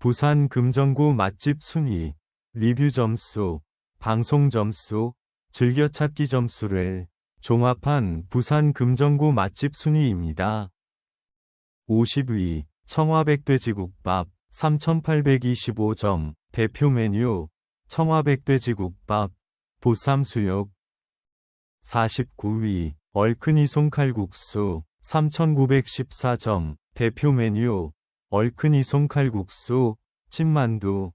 부산 금정구 맛집 순위, 리뷰 점수, 방송 점수, 즐겨찾기 점수를 종합한 부산 금정구 맛집 순위입니다. 50위 청화백돼지국밥 3825점 대표 메뉴 청화백돼지국밥 보쌈수육 49위 얼큰이 송칼국수 3914점 대표 메뉴 얼큰이 송칼국수 찐만두.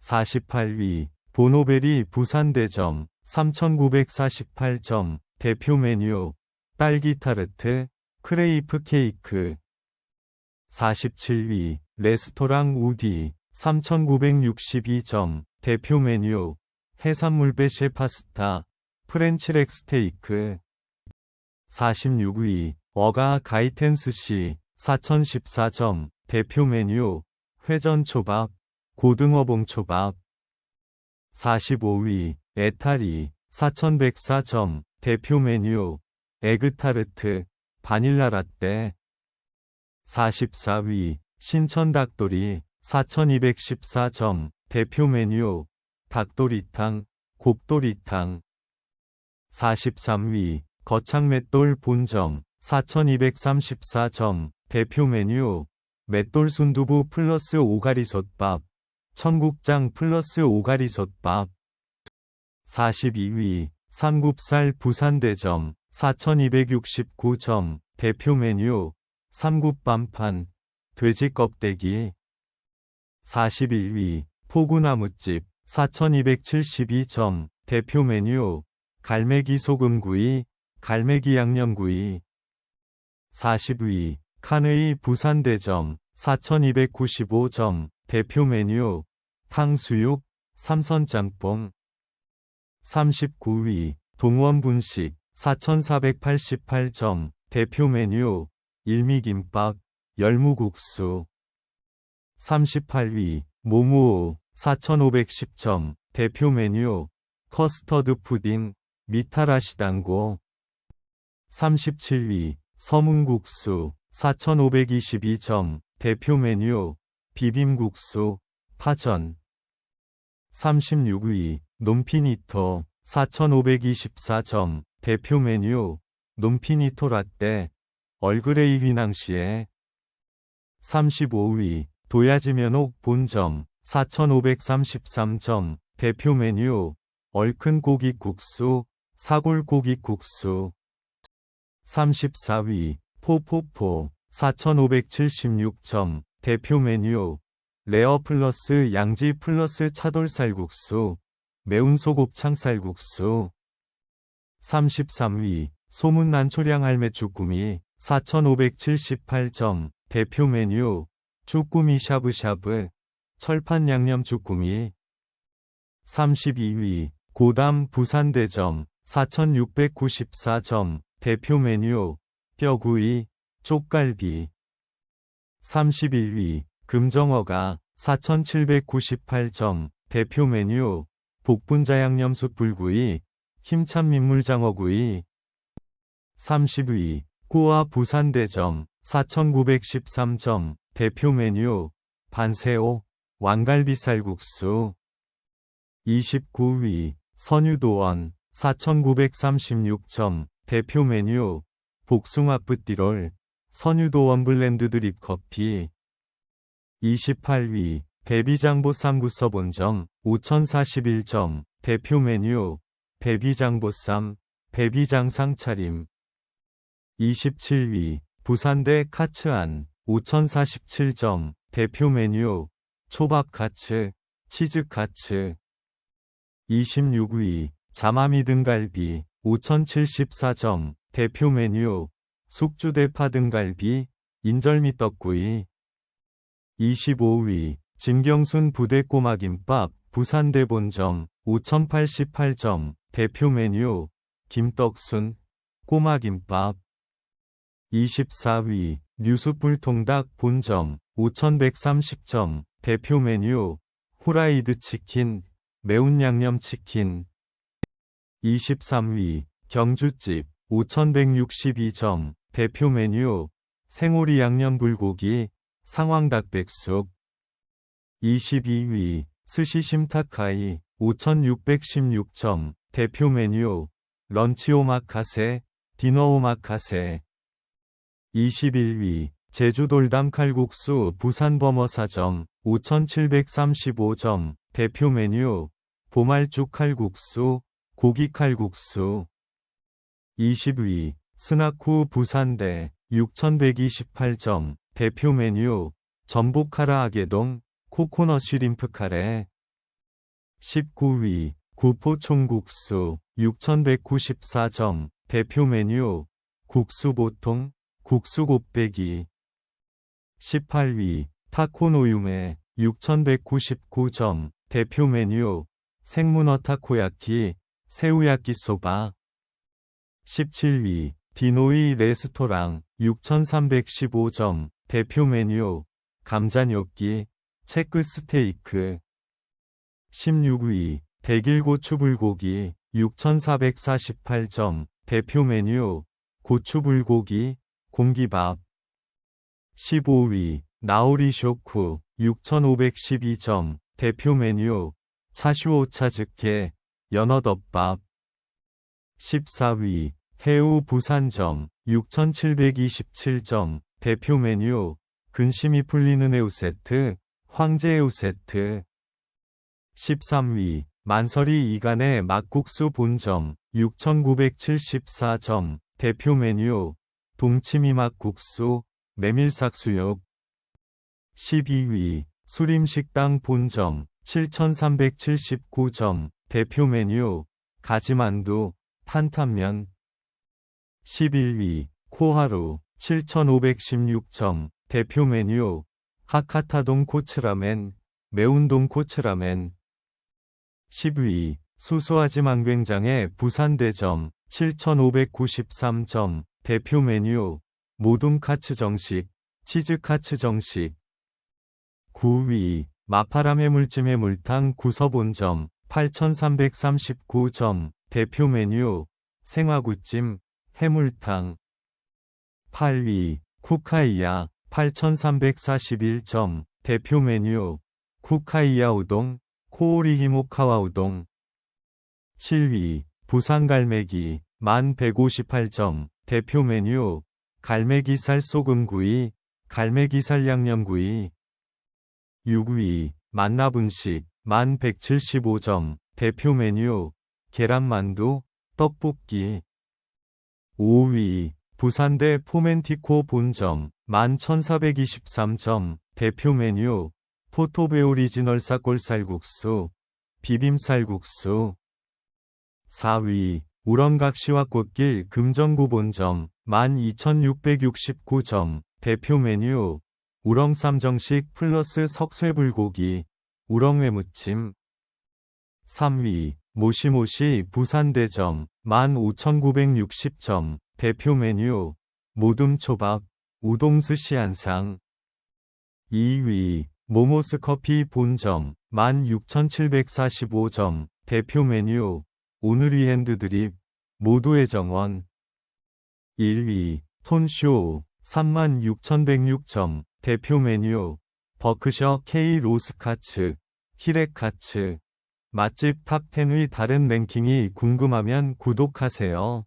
48위 보노베리 부산대점 3948점 대표 메뉴. 딸기 타르트 크레이프 케이크. 47위 레스토랑 우디 3962점 대표 메뉴. 해산물 배쉐 파스타 프렌치렉 스테이크. 46위 어가 가이텐스시 4014점 대표 메뉴 회전초밥 고등어봉초밥. 45위 에타리 4104점 대표 메뉴 에그타르트 바닐라 라떼. 44위 신천 닭도리 4214점 대표 메뉴 닭도리탕 곱도리탕. 43위 거창맷돌 본점 4234점 대표 메뉴 맷돌 순두부 플러스 오가리솥밥 청국장 플러스 오가리솥밥. 42위 삼굽살 부산대점 4269점 대표 메뉴 삼굽밤판 돼지 껍데기. 41위 포구나무집 4272점 대표 메뉴 갈매기 소금구이 갈매기 양념구이. 40위 칸의 부산대점 4295점 대표 메뉴 탕수육 삼선짬뽕. 39위 동원분식 4488점 대표 메뉴 일미김밥 열무국수. 38위 모모오 4510점 대표 메뉴 커스터드 푸딩 미타라시단고. 37위 서문국수 4522점 대표 메뉴 비빔국수 파전. 36위 놈피니토 4524점 대표 메뉴 놈피니토 라떼 얼그레이 휘낭시에. 35위 도야지면옥 본점 4533점 대표 메뉴 얼큰 고기 국수 사골 고기 국수. 34위 포포포 4576점 대표 메뉴. 레어 플러스 양지 플러스 차돌살국수 매운 소곱창살국수. 33위 소문난 초량 할매 쭈꾸미 4578점 대표 메뉴. 쭈꾸미 샤브샤브 철판 양념 쭈꾸미. 32위 고담 부산대점 4694점 대표 메뉴 뼈구이 쪽갈비. 31위 금정어가 4798점 대표 메뉴. 복분자 양념 숯불구이 힘찬 민물장어구이. 30위 꾸아 부산대점 4913점 대표 메뉴. 반새오 왕갈비살국수. 29위 선유도원 4936점 대표 메뉴 복숭아 뿌띠롤 선유도 원 블렌드 드립 커피. 28위 베비장보 쌈구서 본점 5041점 대표 메뉴 베비장보 쌈 베비장상 차림. 27위 부산대 카츠안 5047점 대표 메뉴 초밥 카츠 치즈 카츠. 26위 자마미 등갈비 5074점 대표 메뉴 숙주대파 등갈비 인절미 떡구이. 25위 진경순 부대 꼬마김밥 부산대 본점 5088점 대표 메뉴 김떡순 꼬마김밥. 24위 뉴스불통닭 본점 5130점 대표 메뉴 후라이드 치킨 매운 양념 치킨. 23위 경주집 5162점 대표 메뉴 생오리 양념 불고기 상황 닭백숙. 22위 스시 심타카이 5616점 대표 메뉴 런치 오마카세 디너 오마카세. 21위 제주 돌담 칼국수 부산 버머사점 5735점 대표 메뉴 보말죽 칼국수 고기 칼국수 20위 스나쿠 부산대 6128점 대표 메뉴 전복 카라 아게동 코코넛 쉬림프 카레. 19위 구포 총국수 6194점 대표 메뉴 국수 보통 국수 곱빼기. 18위 타코노유메 6199점 대표 메뉴 생문어 타코야키 새우야끼 소바 17위 디노이 레스토랑 6315점 대표 메뉴 감자 뇨끼 체크 스테이크. 16위 백일 고추 불고기 6448점 대표 메뉴 고추 불고기 공기밥. 15위 나오리 쇼쿠 6512점 대표 메뉴 차슈오차 즉회 연어덮밥 14위 해우 부산점 6727점 대표 메뉴 근심이 풀리는 애우 세트 황제 애우 세트. 13위 만설이 이간의 막국수 본점 6974점 대표 메뉴 동치미 막국수 메밀삭수육. 12위 수림식당 본점 7379점 대표 메뉴 가지만두 탄탄면. 11위 코하루 7516점 대표 메뉴. 하카타동 코츠라멘 매운동 코츠라멘. 10위 수수하지 망굉장의 부산대점 7593점 대표 메뉴. 모둠 카츠 정식 치즈 카츠 정식. 9위 마파람의 물찜의 물탕 구서본점 8339점 대표 메뉴 생화구찜 해물탕. 8위 쿠카이야 8341점. 대표 메뉴 쿠카이야 우동 코오리 히모카와 우동. 7위 부산갈매기 1158점. 대표 메뉴 갈매기살 소금구이 갈매기살 양념구이. 6위 만나분식 1175점. 대표 메뉴 계란만두 떡볶이 5위 부산대 포멘티코 본점 11,423점 대표 메뉴 포토베 오리지널 싹골살국수 비빔쌀국수. 4위 우렁각시와 꽃길 금정구 본점 12,669점 대표 메뉴 우렁쌈정식 플러스 석쇠불고기 우렁회무침. 3위 모시모시 부산대점 15,960점 대표 메뉴 모둠초밥 우동스시 한상. 2위 모모스 커피 본점 16,745점 대표 메뉴 오늘이 핸드드립 모두의 정원. 1위 톤쇼 36,106점 대표 메뉴 버크셔 K 로스카츠 히레카츠 맛집 탑10의 다른 랭킹이 궁금하면 구독하세요.